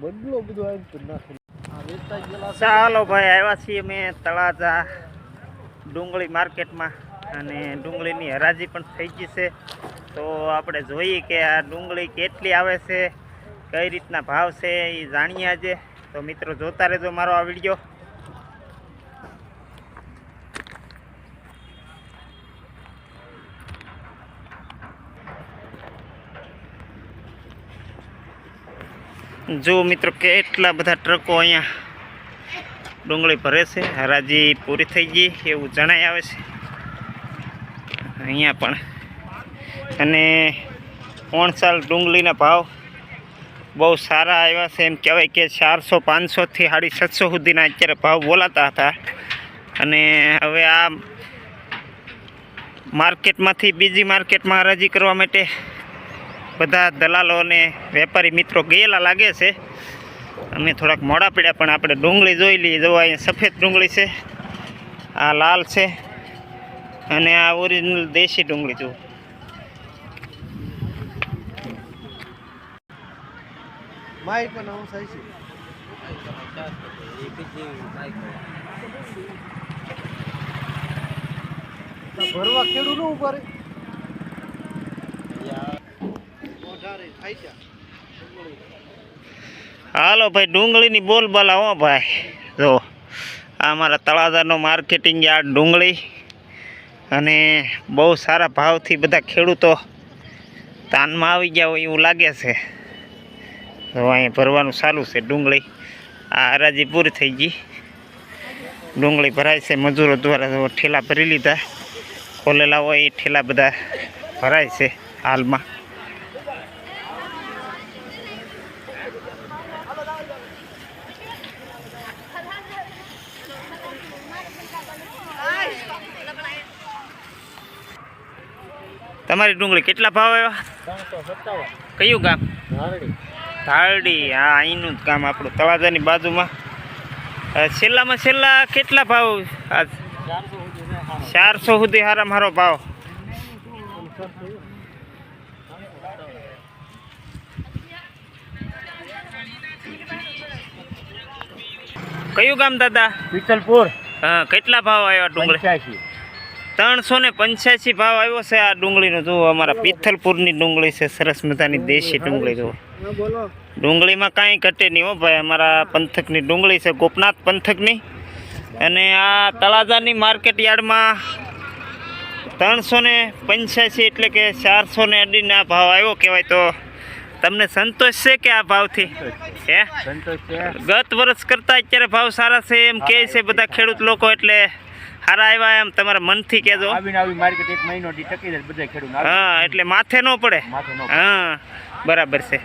બદલો બધો ચાલો ભાઈ આવ્યા છીએ અમે તળાજા ડુંગળી માર્કેટમાં અને ડુંગળીની હરાજી પણ થઈ ગઈ છે. તો આપણે જોઈએ કે આ ડુંગળી કેટલી આવે છે કઈ રીતના ભાવ છે એ જાણીએ આજે. તો મિત્રો જોતા રહેજો મારો આ વીડિયો. જો મિત્રો કેટલા બધા ટ્રકો અહીંયા ડુંગળી ભરે છે. હરાજી પૂરી થઈ ગઈ, એવું જણાય આવે છે. અહીંયા પણ. અને ઓણસાલ ડુંગળીના ભાવ બહુ સારા આવ્યા છે. એમ કહેવાય કે ચારસો પાંચસોથી સાડી સાતસો સુધીના અત્યારે ભાવ બોલાતા હતા. અને હવે આ માર્કેટમાંથી, બીજી માર્કેટમાં હરાજી કરવા માટે બધા દલાલો અને વેપારી મિત્રો ગયેલા લાગે છે. અમે થોડાક મોડા પડ્યા પણ આપણે ડુંગળી જોઈ લઈએ. જો અહીંયા સફેદ ડુંગળી છે, આ લાલ છે અને આ ઓરિજિનલ દેશી ડુંગળી જુઓ. માઈ પણ આવું થાય છે. ભરવા ખેડૂત વધારે થાય છે હાલો ભાઈ, ડુંગળીની બોલ બોલા હો ભાઈ. જો, આ અમારા તળાજાનો માર્કેટિંગ યાર્ડ ડુંગળી અને બહુ સારા ભાવથી બધા ખેડૂતો તાનમાં આવી ગયા હોય એવું લાગે છે. તો અહીંયા ભરવાનું ચાલુ છે ડુંગળી. આ હરાજી પૂરી થઈ ગઈ. ડુંગળી ભરાય છે, મજૂરો દ્વારા ઠેલા ભરી લીધા. ખોલેલા હોય એ ઠેલા બધા ભરાય છે હાલમાં. તમારી ડુંગળી કેટલા ભાવ આવ્યા? કયું ગામ? ધારડી. હા અહીંનું જ ગામ આપણું તળાજાની બાજુમાં. છેલ્લામાં છેલ્લા કેટલા ભાવ ચારસો સુધી હારા. મારો ભાવ. કયું ગામ દાદા? પીતલપુર હા કેટલા ભાવ આવ્યા ડુંગળી? ત્રણસો ને પંચ્યાસી ભાવ આવ્યો છે આ ડુંગળીનો. જુઓ અમારા પિથલપુરની ડુંગળી છે સરસ મજાની દેશી ડુંગળી જુઓ. ડુંગળીમાં કાંઈ ઘટે નહીં હો ભાઈ અમારા પંથકની ડુંગળી છે ગોપનાથ પંથકની. અને આ તળાજાની માર્કેટ યાર્ડમાં ત્રણસો ને પંચ્યાસી એટલે કે ચારસો ને અઢીને ભાવ આવ્યો કહેવાય તો તમને સંતોષ છે કે આ ભાવથી? હે? ગત વર્ષ કરતાં અત્યારે ભાવ સારા છે એમ કહે છે બધા ખેડૂત લોકો એટલે સારા આવ્યા એમ તમારા મનથી કહેજો. આવીને આવી માર્કેટ એક મહિનો ટકી જાય બધા ખેડૂત. હા એટલે માથે ન પડે. હા બરાબર છે.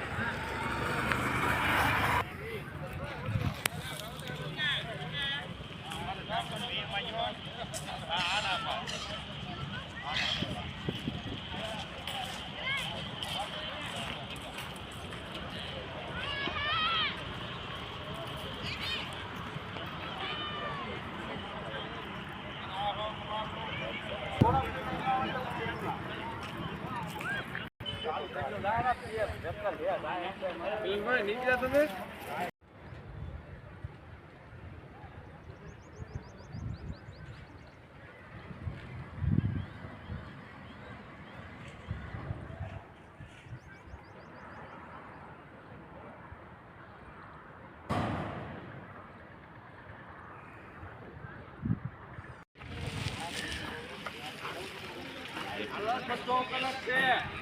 Let's go, let's go.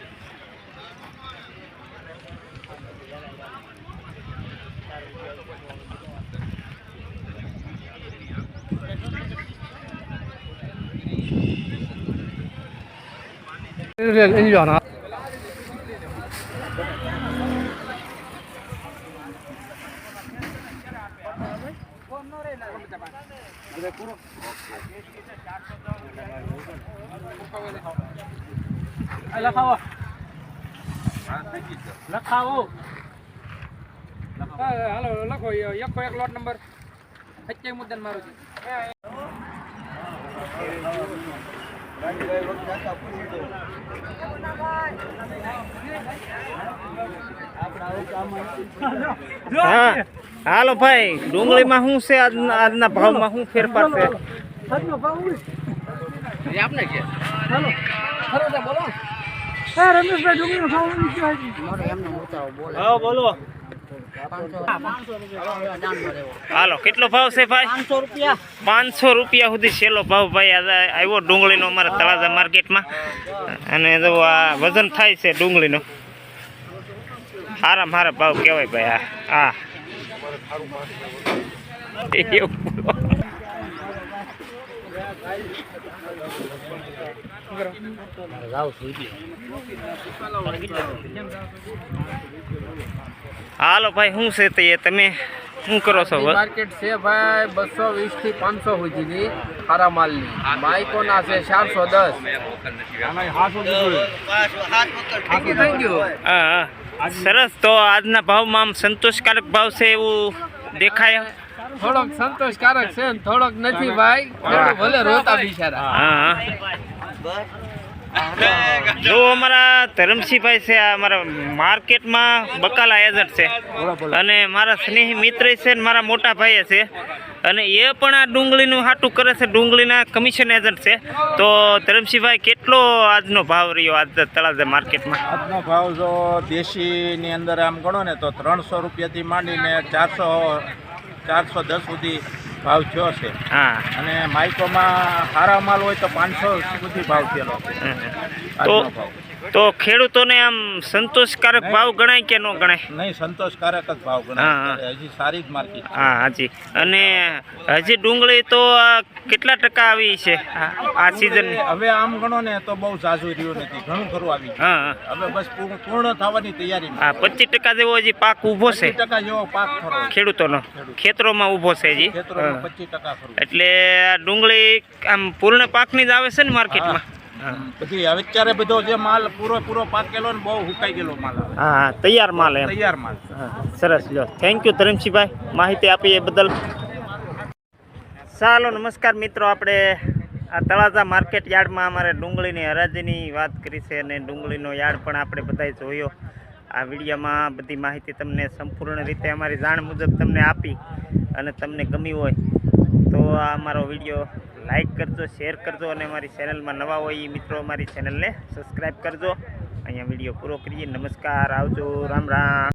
લખાવો લખાવો હાલો લખો એક લોટ નંબર સચ્ચાઈ મુદ્દા મારો છે હા હાલો ભાઈ ડુંગળીમાં શું છે? આજના ભાવમાં શું ફેરફાર છે? આપને કે? બોલો. હા બોલો. હાલો કેટલો ભાવ છે ભાઈ? પાંચસો રૂપિયા. પાંચસો રૂપિયા સુધી છેલ્લો ભાવ ભાઈ આવ્યો ડુંગળીનો અમારા તળાજા માર્કેટમાં. અને જો આ વજન થાય છે ડુંગળીનો. હારા મારા ભાવ કહેવાય ભાઈ આ હા બોલો. હાલો ભાઈ શું છે તે? તમે શું કરો છો? માર્કેટ છે ભાઈ બસો વીસથી પાંચસો સુધીની ખારા માલની. માઇકોના છે ચારસો દસ. સરસ. તો આજના ભાવમાં આમ સંતોષકારક ભાવ છે એવું દેખાય? થોડોક સંતોષકારક છે ને થોડોક નથી ભાઈ ભલે રોતા બિચારા. હા હા. જો અમારા ધરમસિંહભાઈ છે, આ અમારા માર્કેટમાં બકાલા એજન્ટ છે. અને મારા સ્નેહી મિત્ર છે ને મારા મોટા ભાઈ છે. અને એ પણ આ ડુંગળીનું હાટું કરે છે, ડુંગળીના કમિશન એજન્ટ છે. તો ધરમસિંહભાઈ, કેટલો આજનો ભાવ રહ્યો આજ તળાજા માર્કેટમાં? આજનો ભાવ જો દેશીની અંદર આમ ગણો ને તો ત્રણસો રૂપિયાથી માંડીને ચારસો ચારસો દસ સુધી ભાવ થયો છે. હા. અને માઇકોમાં સારા માલ હોય તો પાંચસો સુધી ભાવ થયેલો છે. તો તો ખેડૂતોને આમ સંતોષકારક ભાવ ગણાય કે ન ગણાય? નહીં સંતોષકારક જ ભાવ ગણાય. હજી સારી જ માર્કેટ હા હાજી. અને હજી ડુંગળી તો કેટલા ટકા આવી છે? આ- સિઝન હવે આમ ગણો ને તો બહુ ઝાઝું રહ્યું નથી. ઘણું ખરું આવી હા. હવે બસ પૂર્ણ થવાની તૈયારી હા પચીસ ટકા જેવો હજી પાક ઊભો છે. ટકા જેવો પાક ખરો ખેડૂતોનો. ખેતરોમાં ઊભો છે હજી. પચીસ ટકા એટલે આ ડુંગળી આમ પૂર્ણ પાકની જ આવે છે ને માર્કેટમાં? બધી હવે અત્યારે બધો જે માલ પૂરો પૂરો પાકેલો ને બહુ હુકાઈ ગયેલો માલ હા તૈયાર માલ એમ. તૈયાર માલ. સરસ લ્યો થેન્ક યુ ધરમસિંહભાઈ. માહિતી આપી એ બદલ. ચાલો નમસ્કાર મિત્રો. આપણે આ તળાજા માર્કેટ યાર્ડમાં અમારે ડુંગળીની હરાજીની વાત કરી છે અને ડુંગળીનો યાર્ડ પણ આપણે બધાએ જોયો. આ વિડીયોમાં બધી માહિતી તમને સંપૂર્ણ રીતે અમારી જાણ મુજબ તમને આપી અને તમને ગમી હોય તો આ અમારો વીડિયો લાઈક કરજો, શેર કરજો અને મારી ચેનલમાં નવા હોય એ મિત્રો મારી ચેનલને સબસ્ક્રાઈબ કરજો. અહીંયા વીડિયો પૂરો કરીએ. નમસ્કાર, આવજો. રામ રામ.